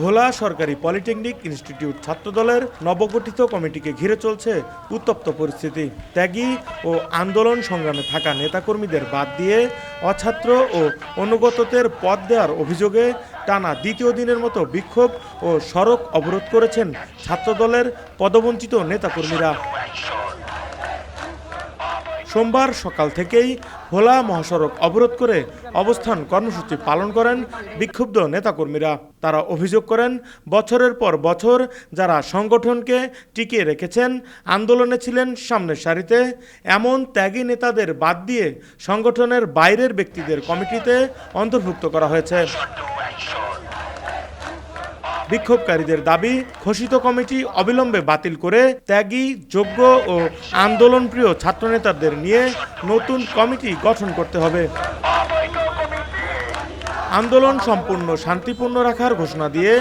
ভোলা সরকারি polytechnic institute ছাত্রদলের নবগঠিত কমিটিকে ঘিরে চলছে উত্তপ্ত পরিস্থিতি। ত্যাগী ও আন্দোলন সংগ্রামে থাকা নেতাকর্মীদের বাদ দিয়ে অছাত্র ও অনুগতদের পদ দেওয়ার অভিযোগে টানা দ্বিতীয় দিনের মতো বিক্ষোভ ও সড়ক অবরোধ করেছেন ছাত্রদলের পদবঞ্চিত নেতাকর্মীরা। সোমবার সকাল থেকেই ভোলা মহাসড়ক অবরোধ করে অবস্থান কর্মসূচি পালন করেন বিক্ষুব্ধ নেতাকর্মীরা। তারা অভিযোগ করেন, বছরের পর বছর যারা সংগঠনকে টিকিয়ে রেখেছেন, আন্দোলনে ছিলেন সামনের সারিতে, এমন ত্যাগী নেতাদের বাদ দিয়ে সংগঠনের বাইরের ব্যক্তিদের কমিটিতে অন্তর্ভুক্ত করা হয়েছে। বিক্ষোভকারীদের দাবি, ঘোষিত কমিটি অবিলম্বে বাতিল করে ত্যাগী, যোগ্য ও আন্দোলনপ্রিয় ছাত্রনেতাদের নিয়ে নতুন কমিটি গঠন করতে হবে। আন্দোলন সম্পূর্ণ শান্তিপূর্ণ রাখার ঘোষণা দিয়ে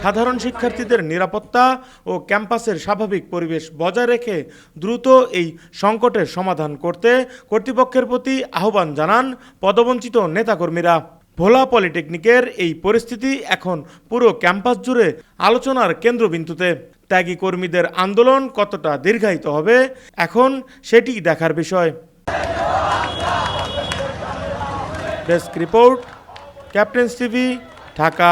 সাধারণ শিক্ষার্থীদের নিরাপত্তা ও ক্যাম্পাসের স্বাভাবিক পরিবেশ বজায় রেখে দ্রুত এই সংকটের সমাধান করতে কর্তৃপক্ষের প্রতি আহ্বান জানান পদবঞ্চিত নেতাকর্মীরা। ভোলা পলিটেকনিকের এই পরিস্থিতি এখন পুরো ক্যাম্পাস জুড়ে আলোচনার কেন্দ্রবিন্দুতে। ত্যাগী কর্মীদের আন্দোলন কতটা দীর্ঘায়িত হবে, এখন সেটি দেখার বিষয়। Desk report, captains TV, Dhaka.